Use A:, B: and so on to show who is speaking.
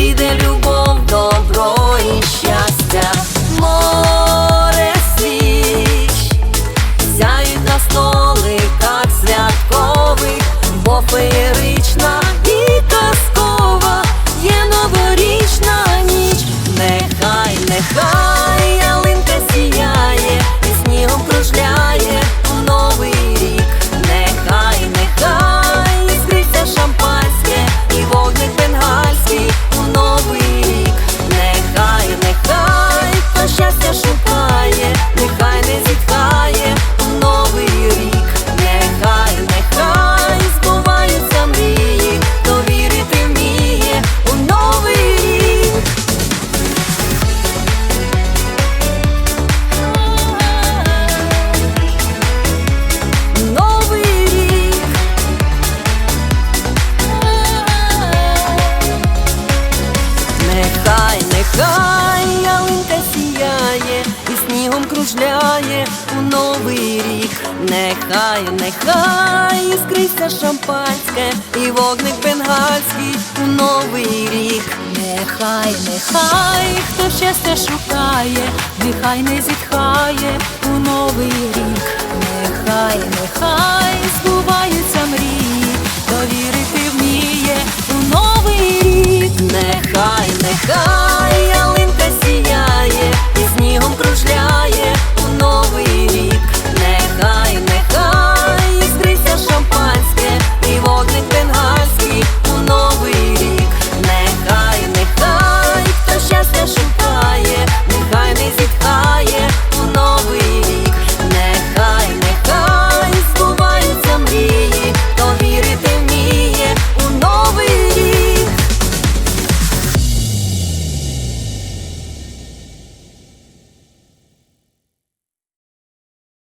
A: be the look снігом кружляє у новий рік. Нехай, нехай іскриться шампанське і вогник бенгальський у новий рік.
B: Нехай, нехай, хто щастя шукає, нехай не зітхає у новий рік.
A: Нехай, нехай